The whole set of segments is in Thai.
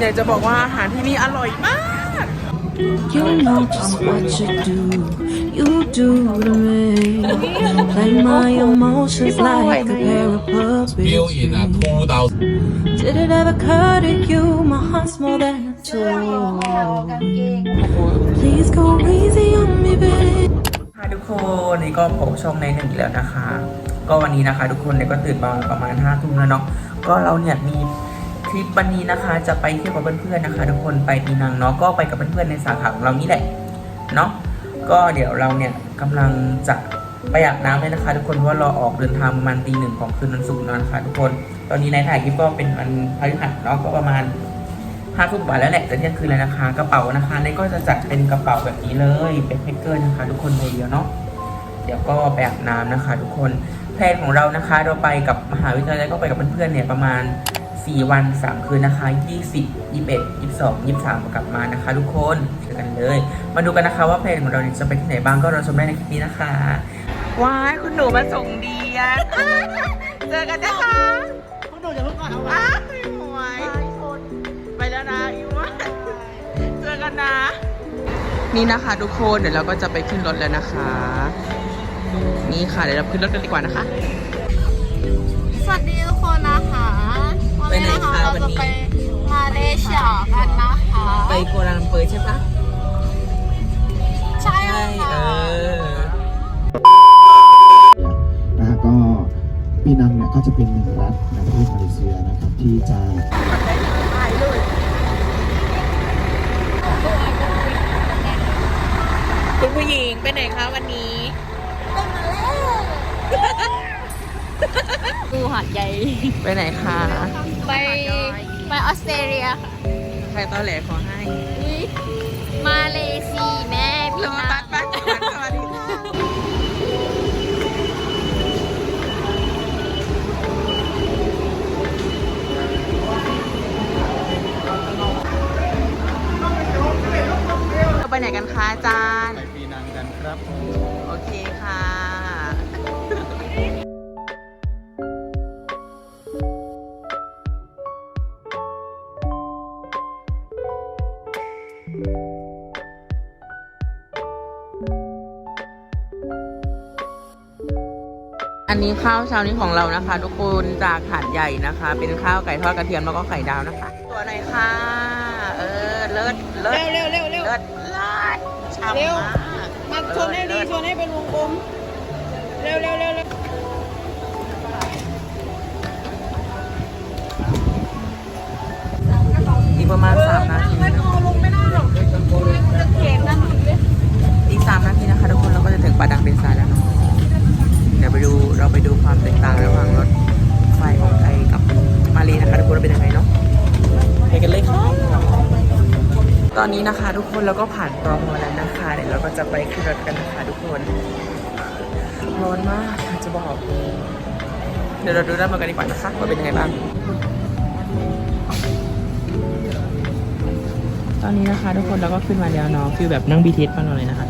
อยากจะบอกว่าอาหารที่นี่อร่อยมาก You know just what you do, you do to me. Play my emotions like a pair of Bill in uh, puppets. 2000. Did it ever occur to you my heart's more than a tool? Please go easy on me, babe. ค่ะทุกคนนี่ก็พบช่องในหนึ่งอีกแล้วนะคะ ก็วันนี้นะคะ ทุกคนเนี่ยก็ตื่นมาประมาณห้าทุ่มแล้วเนาะก็เราเนี่ยมี ทริปวันนี้นะคะ จะไปเที่ยวกับเพื่อนๆนะคะ ทุกคนไปปีนังเนาะก็ไปกับเพื่อนๆในสาขาของเรานี่แหละเนาะก็เดี๋ยวเราเนี่ยกำลังจะไปอาบน้ำเลยนะคะ ทุกคนเพราะว่าเราออกเดินทางประมาณตีหนึ่งของคืนวันศุกร์แล้วนะคะ ทุกคน ตอนนี้ในถ่ายคลิปก็เป็นวันพฤหัสเนาะก็ประมาณห้าทุ่มกว่าแล้วแหละจะเที่ยงคืนแล้วนะคะ กระเป๋านะคะนี่ก็จะจัดเป็นกระเป๋าแบบนี้เลยเป็นแพ็คเกอร์นะคะ ทุกคนใบเดียวเนาะเดี๋ยวก็ไปอาบน้ำนะคะ ทุกคนแพลนของเรานะคะ เราไปกับมหาวิทยาลัยก็ไปกับเพื่อนๆเนี่ยประมาณ 4 วัน 3 คืนนะคะ 20 21 22 23 กลับมานะคะ ทุกคนเจอกันเลย มาดูกันนะคะว่าแพลนของเราเนี่ยจะไปที่ไหนบ้างก็รอชมได้ในคลิปนี้นะคะว้ายคุณหนูมาส่งเดียนเจอกันนะคะ คุณหนูจะเพิ่งก่อนเอาไว้อ้าวไม่ไหวไปแล้วนะอีวานเจอกันนะ นี่นะคะทุกคนเดี๋ยวเราก็จะไปขึ้นรถแล้วนะคะ นี่ค่ะเดี๋ยวเราขึ้นรถกันดีกว่านะคะ สวัสดีทุกคนนะคะวันนี้นะคะ ไปไหนคะเราวันจะนี้ไปมาเลเซียกันนะคะ ไปโกลาลัมเปอร์ใช่ปะใช่ใช่ค่ะเออนะฮะก็ปีนังเนี่ยก็จะเป็นหนึ่งรัฐในประเทศมาเลเซียนะครับที่จะคุณผู้หญิงไปไหนคะวันนี้ ดูหาดใหญ่ ไปไหนคะไปไปออสเตรเลียค่ะใครต้อแหลขอให้อุ๊ยมาเลเซียแม่พี่โลนะตัสบ้านกันสวัสดีค่ะเราไปไหนกันคะอาจารย์ ไปปีนังกันครับ อันนี้ข้าวเช้านี้ของเรานะคะ ทุกคนจากหาดใหญ่นะคะ เป็นข้าวไก่ทอดกระเทียมแล้วก็ไข่ดาวนะคะ ตัวไหนค่ะเออเลิศเลิศเร็วเร็วเร็วเร็วเลิศเลิศฉ่ำเร็วมากมาชนให้ดีชนให้เป็นวงกลมเร็วเร็วเร็ว คะทุกคนว่าเป็นยังไงเนาะไปกันเลยค่ะตอนนี้นะคะทุกคนเราก็ผ่านตอมอแล้วนะคะเดี๋ยวเราก็จะไปขึ้นรถกันนะคะทุกคนร้อนมากอยากจะบอก เดี๋ยวเราดูด้านบนกันดีกว่านะคะว่าเป็นยังไงบ้างตอนนี้นะคะทุกคนเราก็ขึ้นมาแล้วเนาะฟิลแบบนั่งบีทีเอสมาเลยนะคะ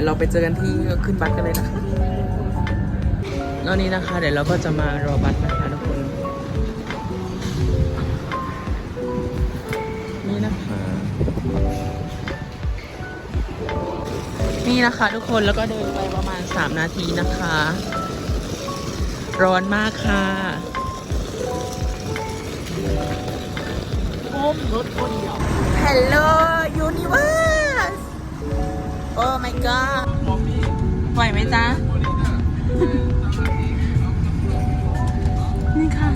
ดี๋ยวเราไปเจอกันที่ขึ้นบัสกันเลยนะคะแล้วนี้นะคะ เดี๋ยวเราก็จะมารอบัสนะคะทุกคนนี่นะคะนี่นะคะทุกคนแล้วก็เดินไปประมาณ 3 นาทีนะคะ ร้อนมากค่ะ Hello Universe Oh my god ไหวไหมจ๊ะ นี่ค่ะ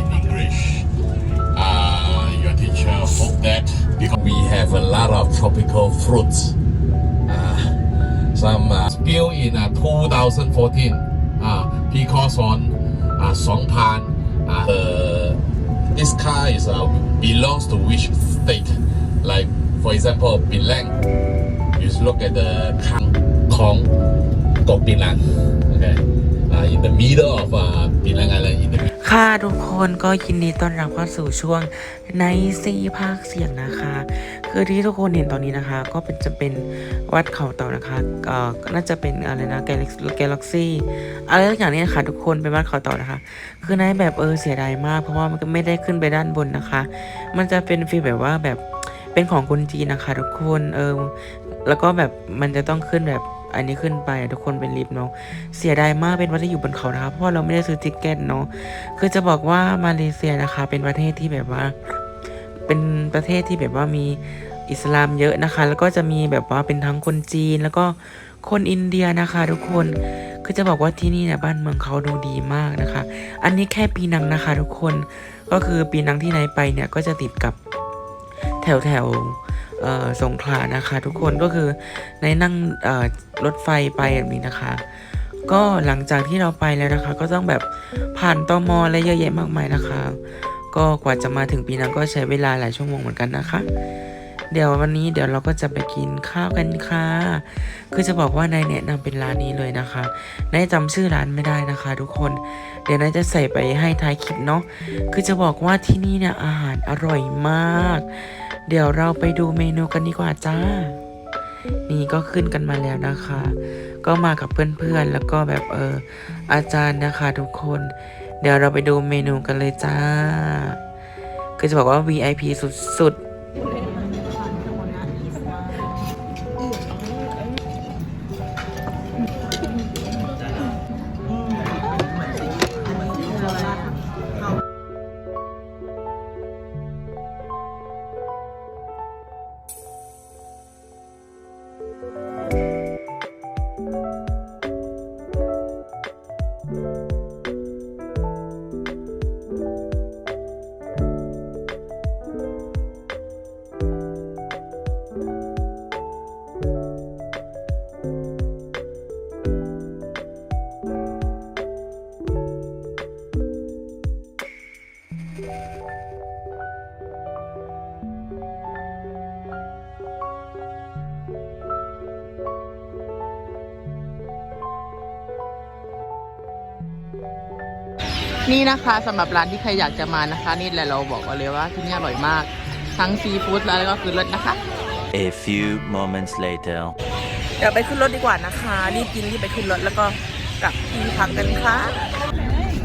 In English, uh, your teacher hope that because we have a lot of tropical fruits, uh, some uh, spill in uh, 2014 uh, because on uh, Songpan uh, uh, this car is uh, belongs to which state like For example Penang you look at the Kang Kong Kok Penang okay uh, in the middle of uh, Penang Island in the ค่ะทุกคนก็ยินดีต้อนรับเข้าสู่ช่วงในซีภาคเสียงนะคะ คือที่ทุกคนเห็นตอนนี้นะคะ ก็เป็นจะเป็นวัดเขาเต่านะคะเอ่อน่าจะเป็นอะไรนะแกล็กแกล็กซี่อะไรสักอย่างนี้นะคะทุกคนเป็นวัดเขาเต่านะคะ คือนายแบบเออเสียดายมาก เพราะว่ามันก็ไม่ได้ขึ้นไปด้านบนนะคะ มันจะเป็นฟีลแบบว่าแบบ เป็นของคนจีนนะคะทุกคนเออแล้วก็แบบมันจะต้องขึ้นแบบอันนี้ขึ้นไปอะทุกคนเป็นลิฟต์เนาะเสียดายมากเป็นวัดที่อยู่บนเขานะคะเพราะเราไม่ได้ซื้อติกเก็ตเนาะคือจะบอกว่ามาเลเซียนะคะ เป็นประเทศที่แบบว่า เป็นประเทศที่แบบว่ามีอิสลามเยอะนะคะ แล้วก็จะมีแบบว่าเป็นทั้งคนจีนแล้วก็คนอินเดียนะคะ ทุกคนคือจะบอกว่าที่นี่เนี่ยบ้านเมืองเขาดูดีมากนะคะ อันนี้แค่ปีนังนะคะ ทุกคนก็คือปีนังที่ไหนไปเนี่ยก็จะติดกับ แถวแถวสงขลานะคะทุกคนก็คือในนั่งรถไฟไปแบบนี้นะคะ ก็หลังจากที่เราไปแล้วนะคะ ก็ต้องแบบผ่านตมอะไรเยอะแยะมากมายนะคะ ก็กว่าจะมาถึงปีนังก็ใช้เวลาหลายชั่วโมงเหมือนกันนะคะ เดี๋ยววันนี้เดี๋ยวเราก็จะไปกินข้าวกันค่ะ คือจะบอกว่านายแนะนำเป็นร้านนี้เลยนะคะนายจำชื่อร้านไม่ได้นะคะ ทุกคนเดี๋ยวนายจะใส่ไปให้ท้ายคลิปเนาะคือจะบอกว่าที่นี่เนี่ยอาหารอร่อยมาก เดี๋ยวเราไปดูเมนูกันดีกว่าจ้า นี่ก็ขึ้นกันมาแล้วนะคะ ก็มากับเพื่อนๆ แล้วก็แบบเอออาจารย์นะคะทุกคน เดี๋ยวเราไปดูเมนูกันเลยจ้า คือจะบอกว่า VIP สุดๆ นี่นะคะสำหรับร้านที่ใครอยากจะมานะคะ นี่แหละเราบอกกันเลยว่าที่นี่อร่อยมาก ทั้งซีฟู้ดแล้วก็คือรสนะคะ A few moments later. เดี๋ยวไปขึ้นรถดีกว่านะคะรีบกินรีบไปขึ้นรถแล้วก็กลับที่พักกันค่ะ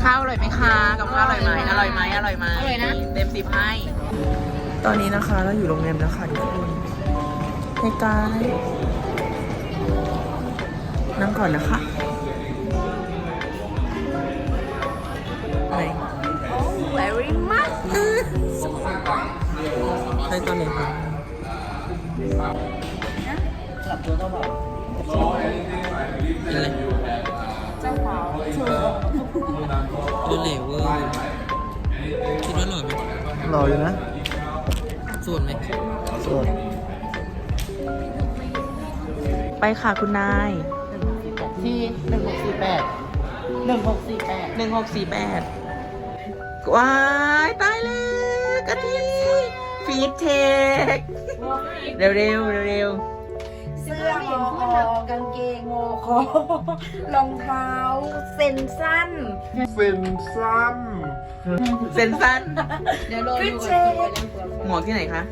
ข้าวอร่อยไหมคะกับข้าวอร่อยไหมอร่อยไหมอร่อยไหมอร่อยนะเต็มสิบให้ ตอนนี้นะคะเราอยู่โรงแรมแล้วค่ะทุกคนให้กายนั่งก่อนนะคะ อะไร very much ให้ตอนไหนคะอะไรเจ้าสาวดูเหลวเวอร์คิดว่าหล่อไหมรออยู่นะส่วนไหมส่วนไปค่ะคุณนายที่หนึ่งหกสี่แปดหนึ่งหกสี่แปดหนึ่งหกสี่แปด ว้ายตายแล้วกะทิฟีดเทคเร็วเร็วเร็วเร็วเสื้องอคอกางเกงงอคอรองเท้า เส้นสั้นเซนสั้นเดี๋ยวโรยดูหมวกที่ไหนคะ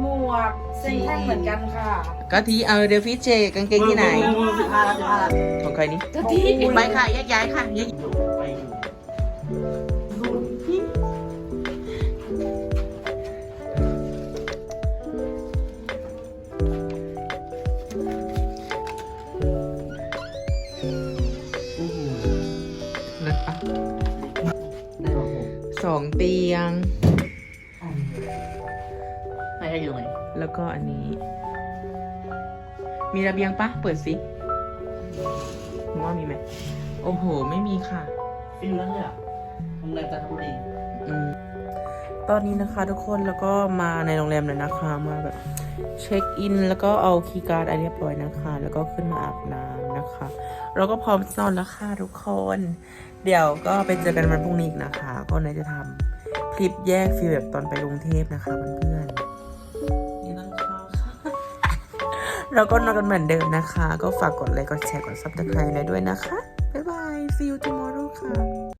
หมวกเส้นสั้นเหมือนกันค่ะกะทิเอาเดยวฟีดเชคกางเกงที่ไหนของใครนี่กะทิไปค่ะแยกย้ายค่ะ เตียงให้ให้อยู่ไหนแล้วก็อันนี้ มีระเบียงปะเปิดสิผมว่ามีไหมโอ้โห ไม่มีค่ะ ฟิลแล้วเนี่ยโรงแรมจันทบุรีอืมตอนนี้นะคะทุกคนแล้วก็มาในโรงแรมเลยนะคะมาแบบเช็คอิน แล้วก็เอาคีย์การ์ดอะไรเรียบร้อยนะคะ แล้วก็ขึ้นมาอาบน้ำ นะคะ เราก็พร้อมนอนแล้วค่ะทุกคน เดี๋ยวก็ไปเจอกันวันพรุ่งนี้อีกนะคะ ก็เนยจะทำคลิปแยกฟีลแบบตอนไปกรุงเทพนะคะเพื่อนๆนี่นั่งข้าวค่ะเราก็นอนกันเหมือนเดิมนะคะ ก็ฝากกดไลค์กดแชร์กดซับสไครต์เลยด้วยนะคะ บ๊ายบาย see you tomorrow ค่ะ